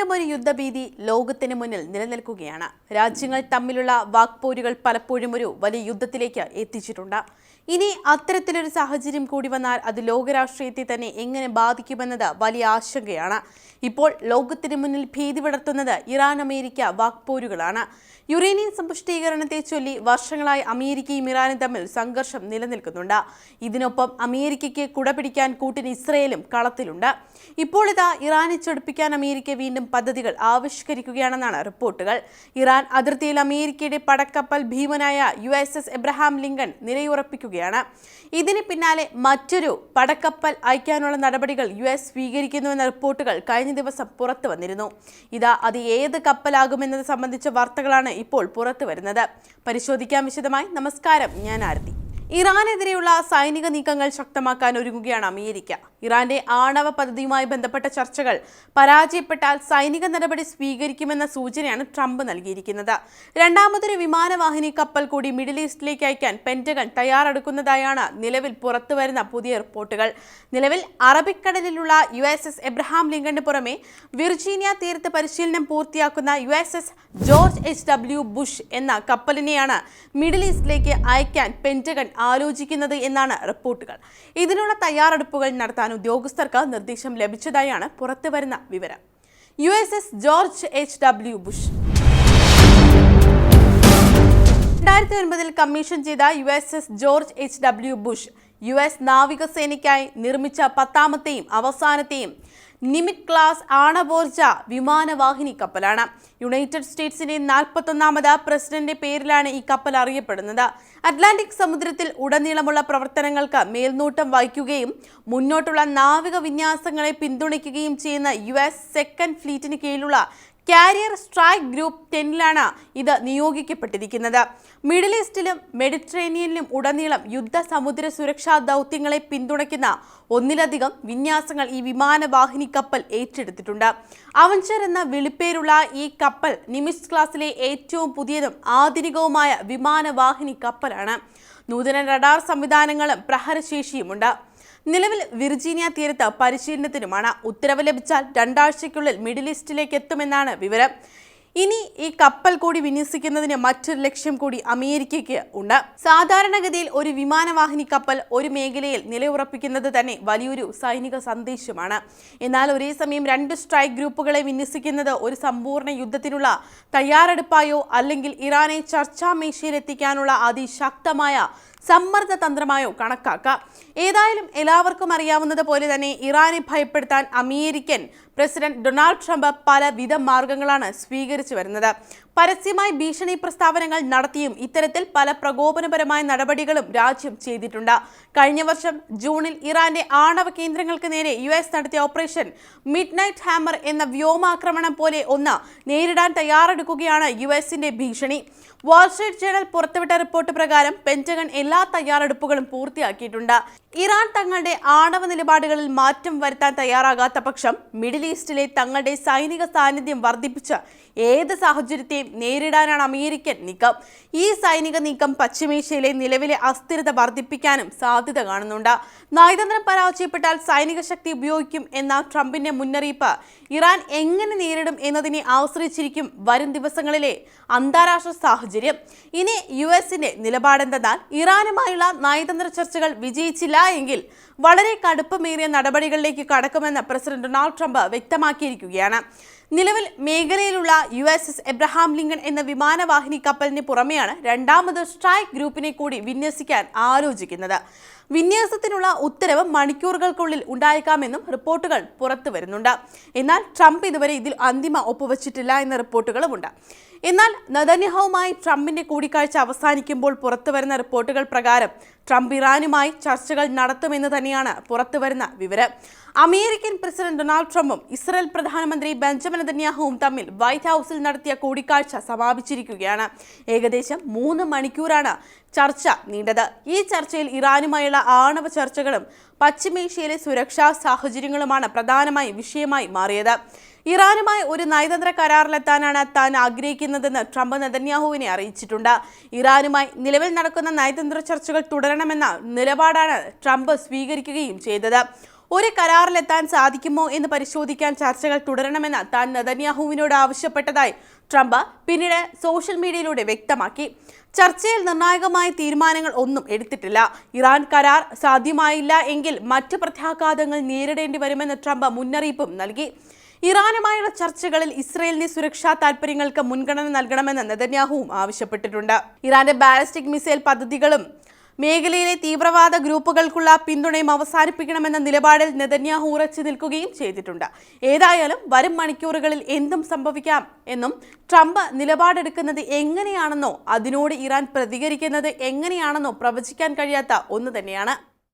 വീണ്ടും ഒരു യുദ്ധഭീതി ലോകത്തിന് മുന്നിൽ നിലനിൽക്കുകയാണ്. രാജ്യങ്ങൾ തമ്മിലുള്ള വാക്പോരുകൾ പലപ്പോഴും ഒരു വലിയ യുദ്ധത്തിലേക്ക് എത്തിച്ചിട്ടുണ്ട്. ഇനി അത്തരത്തിലൊരു സാഹചര്യം കൂടി വന്നാൽ അത് ലോകരാഷ്ട്രീയത്തെ തന്നെ എങ്ങനെ ബാധിക്കുമെന്നത് വലിയ ആശങ്കയാണ്. ഇപ്പോൾ ലോകത്തിന് മുന്നിൽ ഭീതി വിടർത്തുന്നത് ഇറാൻ അമേരിക്ക വാക്പോരുകളാണ്. യുറേനിയൻ സമ്പുഷ്ടീകരണത്തെ ചൊല്ലി വർഷങ്ങളായി അമേരിക്കയും ഇറാനും തമ്മിൽ സംഘർഷം നിലനിൽക്കുന്നുണ്ട്. ഇതിനൊപ്പം അമേരിക്കയ്ക്ക് കുടപിടിക്കാൻ കൂട്ടിന് ഇസ്രയേലും കളത്തിലുണ്ട്. ഇപ്പോൾ ഇതാ ഇറാനെ ചൊടിപ്പിക്കാൻ അമേരിക്ക വീണ്ടും പദ്ധതികൾ ആവിഷ്കരിക്കുകയാണെന്നാണ് റിപ്പോർട്ടുകൾ. ഇറാൻ അതിർത്തിയിൽ അമേരിക്കയുടെ പടക്കപ്പൽ ഭീമനായ U S S Abraham Lincoln നിലയുറപ്പിക്കുകയാണ്. ഇതിന് പിന്നാലെ മറ്റൊരു പടക്കപ്പൽ അയക്കാനുള്ള നടപടികൾ യു എസ് സ്വീകരിക്കുന്നുവെന്ന റിപ്പോർട്ടുകൾ കഴിഞ്ഞ ദിവസം പുറത്തു വന്നിരുന്നു. ഇതാ അത് ഏത് കപ്പലാകുമെന്നത് സംബന്ധിച്ച വാർത്തകളാണ് ഇപ്പോൾ പുറത്തു വരുന്നത്. പരിശോധിക്കാം വിശദമായി. നമസ്കാരം ഞാൻ ആരതി. ഇറാനെതിരെയുള്ള സൈനിക നീക്കങ്ങൾ ശക്തമാക്കാൻ ഒരുങ്ങുകയാണ് അമേരിക്ക. ഇറാന്റെ ആണവ പദ്ധതിയുമായി ബന്ധപ്പെട്ട ചർച്ചകൾ പരാജയപ്പെട്ടാൽ സൈനിക നടപടി സ്വീകരിക്കുമെന്ന സൂചനയാണ് ട്രംപ് നൽകിയിരിക്കുന്നത്. രണ്ടാമതൊരു വിമാനവാഹിനി കപ്പൽ കൂടി മിഡിൽ ഈസ്റ്റിലേക്ക് അയക്കാൻ പെന്റഗൺ തയ്യാറെടുക്കുന്നതായാണ് നിലവിൽ പുറത്തുവരുന്ന പുതിയ റിപ്പോർട്ടുകൾ. നിലവിൽ അറബിക്കടലിലുള്ള യു എസ് എസ് എബ്രഹാം ലിങ്കണിന് പുറമെ വിർജീനിയ തീരത്ത് പരിശീലനം പൂർത്തിയാക്കുന്ന U S S George H W Bush എന്ന കപ്പലിനെയാണ് മിഡിൽ ഈസ്റ്റിലേക്ക് അയക്കാൻ പെന്റഗൺ ആലോചിക്കുന്നത് എന്നാണ് റിപ്പോർട്ടുകൾ. ഇതിനുള്ള തയ്യാറെടുപ്പുകൾ നടത്താൻ ഉദ്യോഗസ്ഥർക്ക് നിർദ്ദേശം ലഭിച്ചതായാണ് പുറത്തുവരുന്ന വിവരം. U S S George H W Bush. രണ്ടായിരത്തി ഒൻപതിൽ കമ്മീഷൻ ചെയ്ത U S S George H W Bush U S നാവികസേനയ്ക്കായി നിർമ്മിച്ച പത്താമത്തെയും അവസാനത്തെയും നിമിറ്റ് ക്ലാസ് ആണവോർജ വിമാനവാഹിനി കപ്പലാണ്. യുണൈറ്റഡ് സ്റ്റേറ്റ്സിന്റെ നാൽപ്പത്തൊന്നാമത് പ്രസിഡന്റ് പേരിലാണ് ഈ കപ്പൽ അറിയപ്പെടുന്നത്. അറ്റ്ലാന്റിക് സമുദ്രത്തിൽ ഉടനീളമുള്ള പ്രവർത്തനങ്ങൾക്ക് മേൽനോട്ടം വഹിക്കുകയും മുന്നോട്ടുള്ള നാവിക വിന്യാസങ്ങളെ പിന്തുണയ്ക്കുകയും ചെയ്യുന്ന യു എസ് സെക്കൻഡ് ഫ്ലീറ്റിന് കീഴിലുള്ള കാരിയർ സ്ട്രൈക്ക് ഗ്രൂപ്പ് ടെന്നിലാണ് ഇത് നിയോഗിക്കപ്പെട്ടിരിക്കുന്നത്. മിഡിൽ ഈസ്റ്റിലും മെഡിറ്ററേനിയനിലും ഉടനീളം യുദ്ധ സമുദ്ര സുരക്ഷാ ദൗത്യങ്ങളെ പിന്തുണയ്ക്കുന്ന ഒന്നിലധികം വിന്യാസങ്ങൾ ഈ വിമാനവാഹിനി കപ്പൽ ഏറ്റെടുത്തിട്ടുണ്ട്. അവഞ്ചർ എന്ന വിളിപ്പേരുള്ള ഈ കപ്പൽ നിമിസ് ക്ലാസ്സിലെ ഏറ്റവും പുതിയതും ആധുനികവുമായ വിമാനവാഹിനി കപ്പലാണ്. നൂതന റഡാർ സംവിധാനങ്ങളും പ്രഹരശേഷിയുമുണ്ട്. നിലവിൽ വിർജീനിയ തീരത്ത് പരിശീലനത്തിനുമാണ് ഉത്തരവ് ലഭിച്ചാൽ രണ്ടാഴ്ചയ്ക്കുള്ളിൽ മിഡിൽ ഈസ്റ്റിലേക്ക് എത്തുമെന്നാണ് വിവരം. ഇനി ഈ കപ്പൽ കൂടി വിന്യസിക്കുന്നതിന് മറ്റൊരു ലക്ഷ്യം കൂടി അമേരിക്കയ്ക്ക് ഉണ്ട്. സാധാരണഗതിയിൽ ഒരു വിമാനവാഹിനി കപ്പൽ ഒരു മേഖലയിൽ നിലയുറപ്പിക്കുന്നത് തന്നെ വലിയൊരു സൈനിക സന്ദേശമാണ്. എന്നാൽ ഒരേ സമയം രണ്ട് സ്ട്രൈക്ക് ഗ്രൂപ്പുകളെ വിന്യസിക്കുന്നത് ഒരു സമ്പൂർണ യുദ്ധത്തിനുള്ള തയ്യാറെടുപ്പായോ അല്ലെങ്കിൽ ഇറാനെ ചർച്ചാ മേശയിലെത്തിക്കാനുള്ള അതിശക്തമായ സമ്മർദ്ദ തന്ത്രമായോ കണക്കാക്കാം. ഏതായാലും എല്ലാവർക്കും അറിയാവുന്നത് പോലെ തന്നെ ഇറാനെ ഭയപ്പെടുത്താൻ അമേരിക്കൻ പ്രസിഡന്റ് ഡൊണാൾഡ് ട്രംപ് പലവിധ മാർഗങ്ങളാണ് സ്വീകരിച്ചു വരുന്നത്. പരസ്യമായി ഭീഷണി പ്രസ്താവനകൾ നടത്തിയും ഇത്തരത്തിൽ പല പ്രകോപനപരമായ നടപടികളും രാജ്യം ചെയ്തിട്ടുണ്ട്. കഴിഞ്ഞ വർഷം ജൂണിൽ ഇറാന്റെ ആണവ കേന്ദ്രങ്ങൾക്ക് നേരെ യു എസ് നടത്തിയ ഓപ്പറേഷൻ മിഡ് നൈറ്റ് ഹാമർ എന്ന വ്യോമാക്രമണം പോലെ ഒന്ന് നേരിടാൻ തയ്യാറെടുക്കുകയാണ് യു എസിന്റെ ഭീഷണി. വാൾസ്ട്രീറ്റ് ജേണൽ പുറത്തുവിട്ട റിപ്പോർട്ട് പ്രകാരം പെന്റഗൺ എല്ലാ തയ്യാറെടുപ്പുകളും പൂർത്തിയാക്കിയിട്ടുണ്ട്. ഇറാൻ തങ്ങളുടെ ആണവ നിലപാടുകളിൽ മാറ്റം വരുത്താൻ തയ്യാറാകാത്ത പക്ഷം മിഡിൽ ഈസ്റ്റിലെ തങ്ങളുടെ സൈനിക സാന്നിധ്യം വർദ്ധിപ്പിച്ച് ഏത് സാഹചര്യത്തെയും നേരിടാനാണ് അമേരിക്കൻ നീക്കം. ഈ സൈനിക നീക്കം പശ്ചിമേഷ്യയിലെ നിലവിലെ അസ്ഥിരത വർദ്ധിപ്പിക്കാനും സാധ്യത കാണുന്നുണ്ട്. നയതന്ത്രം പരാജയപ്പെട്ടാൽ സൈനിക ശക്തി ഉപയോഗിക്കും എന്ന ട്രംപിന്റെ മുന്നറിയിപ്പ് ഇറാൻ എങ്ങനെ നേരിടും എന്നതിനെ ആശ്രയിച്ചിരിക്കും വരും ദിവസങ്ങളിലെ അന്താരാഷ്ട്ര സാഹചര്യം. ഇനി യു എസിന്റെ നിലപാടെന്തെന്നാൽ ഇറാനുമായുള്ള നയതന്ത്ര ചർച്ചകൾ വിജയിച്ചില്ല എങ്കിൽ വളരെ കടുപ്പമേറിയ നടപടികളിലേക്ക് കടക്കുമെന്ന് പ്രസിഡന്റ് ഡൊണാൾഡ് ട്രംപ് വ്യക്തമാക്കിയിരിക്കുകയാണ്. നിലവിൽ മേഖലയിലുള്ള U S S Abraham Lincoln എന്ന വിമാനവാഹിനി കപ്പലിന് പുറമെയാണ് രണ്ടാമത് സ്ട്രൈക്ക് ഗ്രൂപ്പിനെ കൂടി വിന്യസിക്കാൻ ആലോചിക്കുന്നത്. വിന്യാസത്തിനുള്ള ഉത്തരവ് മണിക്കൂറുകൾക്കുള്ളിൽ ഉണ്ടായേക്കാമെന്നും റിപ്പോർട്ടുകൾ പുറത്തു വരുന്നുണ്ട്. എന്നാൽ ട്രംപ് ഇതുവരെ ഇതിൽ അന്തിമ ഒപ്പുവച്ചിട്ടില്ല എന്ന റിപ്പോർട്ടുകളുമുണ്ട്. എന്നാൽ നദന്യഹവുമായി ട്രംപിന്റെ കൂടിക്കാഴ്ച അവസാനിക്കുമ്പോൾ പുറത്തു വരുന്ന റിപ്പോർട്ടുകൾ പ്രകാരം ട്രംപ് ഇറാനുമായി ചർച്ചകൾ നടത്തുമെന്ന് തന്നെയാണ് പുറത്തുവരുന്ന വിവരം. അമേരിക്കൻ പ്രസിഡന്റ് ഡൊണാൾഡ് ട്രംപും ഇസ്രായേൽ പ്രധാനമന്ത്രി ബെഞ്ചമിൻ നദന്യാഹുവും തമ്മിൽ വൈറ്റ് ഹൗസിൽ നടത്തിയ കൂടിക്കാഴ്ച സമാപിച്ചിരിക്കുകയാണ്. ഏകദേശം മൂന്ന് മണിക്കൂറാണ് ചർച്ച നീണ്ടത്. ഈ ചർച്ചയിൽ ഇറാനുമായുള്ള ആണവ ചർച്ചകളും പശ്ചിമേഷ്യയിലെ സുരക്ഷാ സാഹചര്യങ്ങളുമാണ് പ്രധാനമായി വിഷയമായി മാറിയത്. ഇറാനുമായി ഒരു നയതന്ത്ര കരാറിലെത്താനാണ് താൻ ആഗ്രഹിക്കുന്നതെന്ന് ട്രംപ് നെതന്യാഹുവിനെ അറിയിച്ചിട്ടുണ്ട്. ഇറാനുമായി നിലവിൽ നടക്കുന്ന നയതന്ത്ര ചർച്ചകൾ തുടരണമെന്ന നിലപാടാണ് ട്രംപ് സ്വീകരിക്കുകയും ചെയ്തത്. ഒരു കരാറിലെത്താൻ സാധിക്കുമോ എന്ന് പരിശോധിക്കാൻ ചർച്ചകൾ തുടരണമെന്ന് താൻ നദന്യാഹുവിനോട് ആവശ്യപ്പെട്ടതായി ട്രംപ് പിന്നീട് സോഷ്യൽ മീഡിയയിലൂടെ വ്യക്തമാക്കി. ചർച്ചയിൽ നിർണായകമായ തീരുമാനങ്ങൾ ഒന്നും എടുത്തിട്ടില്ല. ഇറാൻ കരാർ സാധ്യമായില്ല എങ്കിൽ മറ്റ് പ്രത്യാഘാതങ്ങൾ നേരിടേണ്ടി വരുമെന്ന് ട്രംപ് മുന്നറിയിപ്പും നൽകി. ഇറാനുമായുള്ള ചർച്ചകളിൽ ഇസ്രയേലിന്റെ സുരക്ഷാ താൽപര്യങ്ങൾക്ക് മുൻഗണന നൽകണമെന്ന് നെതന്യാഹുവും ആവശ്യപ്പെട്ടിട്ടുണ്ട്. ഇറാന്റെ ബാലിസ്റ്റിക് മിസൈൽ പദ്ധതികളും മേഖലയിലെ തീവ്രവാദ ഗ്രൂപ്പുകൾക്കുള്ള പിന്തുണയും അവസാനിപ്പിക്കണമെന്ന നിലപാടിൽ നെതന്യാഹു ഉറച്ചു നിൽക്കുകയും ചെയ്തിട്ടുണ്ട്. ഏതായാലും വരും മണിക്കൂറുകളിൽ എന്തും സംഭവിക്കാം എന്നും ട്രംപ് നിലപാടെടുക്കുന്നത് എങ്ങനെയാണെന്നോ അതിനോട് ഇറാൻ പ്രതികരിക്കുന്നത് എങ്ങനെയാണെന്നോ പ്രവചിക്കാൻ കഴിയാത്ത ഒന്ന് തന്നെയാണ്.